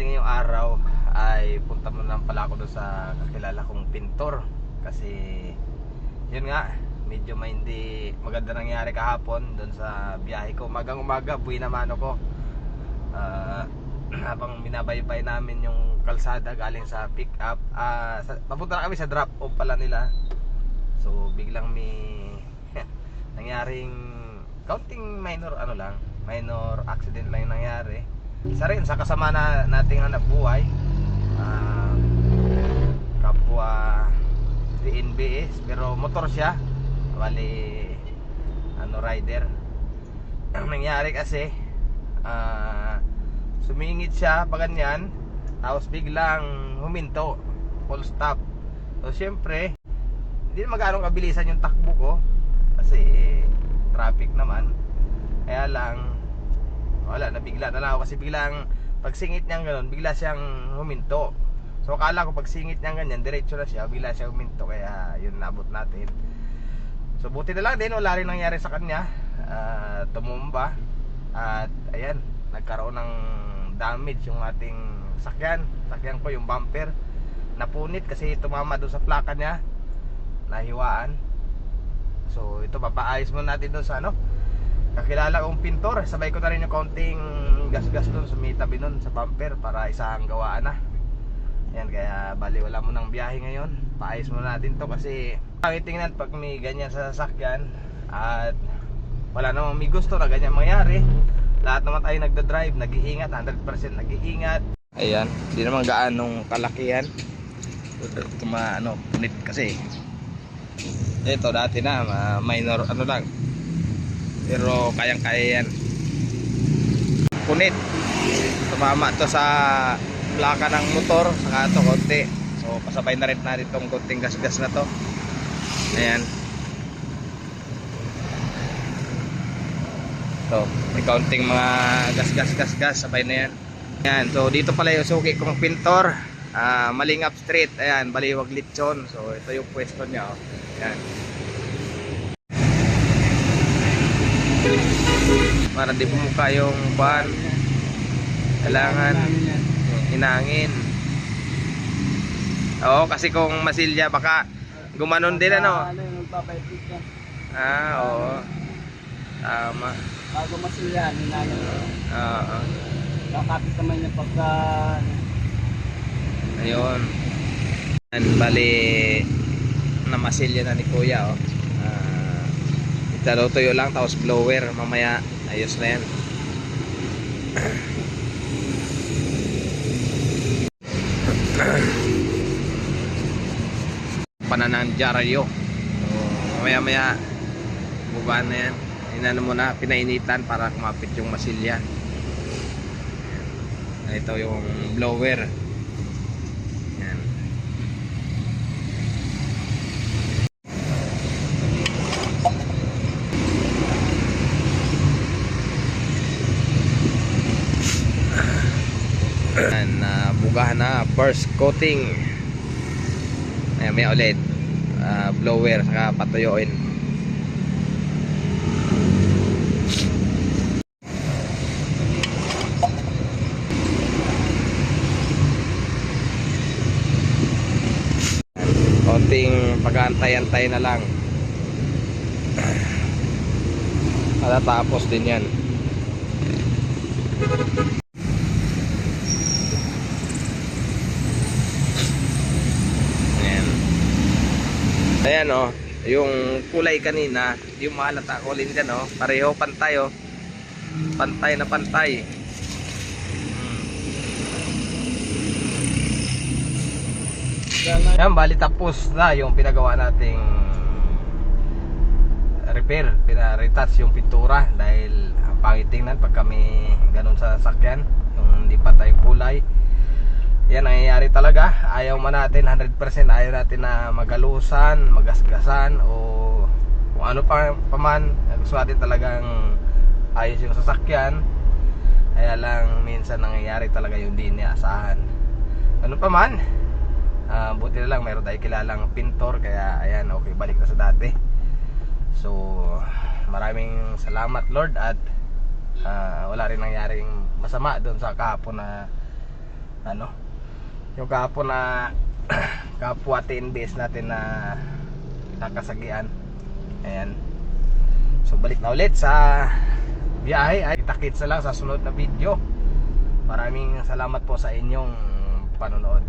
bali ngayong araw ay punta mo lang pala ako doon sa kakilala kong pintor. Kasi yun nga medyo may hindi maganda nangyari kahapon doon sa biyahe ko. Umagang umaga buwi naman ako. Ah, habang binabaybay namin yung kalsada galing sa pick up ah sa, papunta na kami sa drop off pala nila. So biglang may nangyaring counting minor ano lang minor accident lang nangyari isa rin sa kasama na nating hanap buhay ah, kapwa 3NBS pero motor siya. Bali ano rider. Ang nangyari kasi ah, sumingit siya pa ganyan tapos biglang huminto full stop. So syempre hindi na magano'ng kabilisan yung takbo ko kasi traffic naman. Kaya lang wala nabigla na lang ako kasi biglang pag singit niya ganun bigla siyang huminto. So akala ko pag singit niya ganyan diretso na siya bigla siya huminto kaya yun nabot natin. So buti na lang din wala rin nangyari sa kanya Ah, tumumba. At ayan nagkaroon ng damage yung ating sakyan. Sakyan ko yung bumper. Napunit kasi tumama doon sa plaka niya. Nahiwaan. So ito papaayos muna natin doon sa ano kakilala kong pintor sabay ko na rin yung kaunting gas-gas doon sa may tabi doon sa bumper para isang gawaan na. Yan kaya bali wala mo ng biyahe ngayon. Paayos muna natin to kasi pangit tingnan pag may ganyan sa sasakyan at wala namang may gusto na ganyan mangyari lahat naman tayo nagda-drive nag-iingat 100% nag-iingat. Ayan hindi naman gaanong kalakihan. Ito ma ano punit kasi. Ito dati na minor ano lang pero kayang kaya yan punit tumama to sa plaka ng motor saka to konti so pasabay na rin natin tong konting gas-gas na to ayan So, may kaunting mga gas gas gas gas sabay na yan. Yan, so dito pala yung suki kong pintor. Ah, Malingap Street. Ayan, Baliwag Litson. So ito yung pwesto niya, oh. Ayan. Para di bumuka yung ban. Kailangan inangin. Oo, kasi kung masilya baka gumanon din ano. Ano? Ah, oo. Tama. Bago masilyan, hinalo. Oo. Kakapit naman yung pagka... Ayun. Yan, bali namasilya na ni Kuya oh. Ah, italo tuyo lang tapos blower mamaya ayos na yan. Pananandyaryo. So, mamaya maya buba na yan. Inano mo na, pinainitan para kumapit yung masilya. Ito yung blower. Yan. Yan, na bugahan na burst coating. Ayan, may ulit. Ah, blower, saka patuyuin. konting pag-antay-antay na lang matatapos din yan ayan ayan o yung kulay kanina yung mahalata ko rin dyan o pareho pantay o pantay na pantay. Yan, bali tapos na yung pinagawa nating repair, pina-retouch yung pintura dahil ang pangit tingnan pag kami ganun sa sakyan, yung hindi patay kulay. Yan ang nangyayari talaga. Ayaw man natin 100% ayaw natin na magalusan, magasgasan o kung ano pa, pa man. Gusto natin talagang ayos yung sasakyan. Kaya lang minsan nangyayari talaga yung di inaasahan. Ano pa man, Ah, buti na lang mayroon tayo kilalang pintor kaya ayan okay balik na sa dati so maraming salamat Lord at ah, wala rin nangyaring masama doon sa kahapon na ano yung kahapon na kapwa TNBS natin na nakasagian ayan. So balik na ulit sa biyahe. Ay takits na lang sa sunod na video. Maraming salamat po sa inyong panonood